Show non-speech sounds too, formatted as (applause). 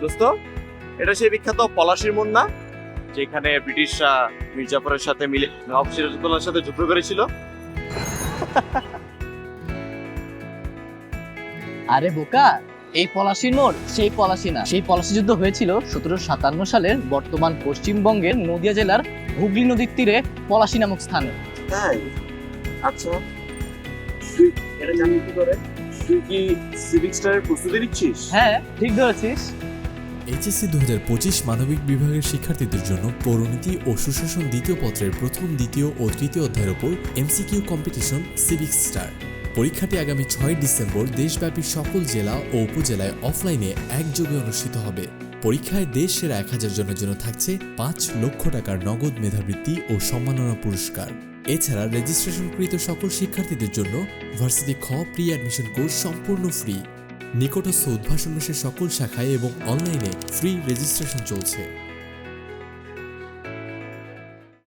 দোস্ত এটা সেই বিখ্যাত পলাশির মন না যেখানে ব্রিটিশরা মির্জাফরের সাথে মিলে নবাব সিরাজউদ্দৌলার সাথে যুদ্ধ করেছিল। (laughs) আরে বোকা এই পলাশির মোড় সেই পলাশি না। সেই পলাশি যুদ্ধ হয়েছিল সতেরোশো সাতান্ন সালের বর্তমান পশ্চিমবঙ্গের নদিয়া জেলার হুগলি নদীর তীরে পলাশি নামক স্থানে। আচ্ছা। তুই এটা জানবি কি করে? তুই কি সিভিক স্টারের প্রস্তুতি নিচ্ছিস? হ্যাঁ ঠিক ধরেছিস। এইচএসসি দু হাজার পঁচিশ মানবিক বিভাগের শিক্ষার্থীদের জন্য পৌরনীতি ও সুশাসন দ্বিতীয় পত্রের প্রথম, দ্বিতীয় ও তৃতীয় অধ্যায়ের ওপর এমসিকিউ কম্পিটিশন সিভিক স্টার। পরীক্ষাটি আগামী ছয় ডিসেম্বর দেশব্যাপী সকল জেলা ও উপজেলায় অফলাইনে একযোগে অনুষ্ঠিত হবে। পরীক্ষায় দেশ সেরা এক হাজার জনের জন্য থাকছে পাঁচ লক্ষ টাকার নগদ মেধাবৃত্তি ও সম্মাননা পুরস্কার। এছাড়া রেজিস্ট্রেশনকৃত সকল শিক্ষার্থীদের জন্য ভার্সিটি খ প্রি অ্যাডমিশন কোর্স সম্পূর্ণ ফ্রি। নিকটস্থ উদ্ভাসন সকল শাখায় এবং অনলাইনে ফ্রি রেজিস্ট্রেশন চলছে।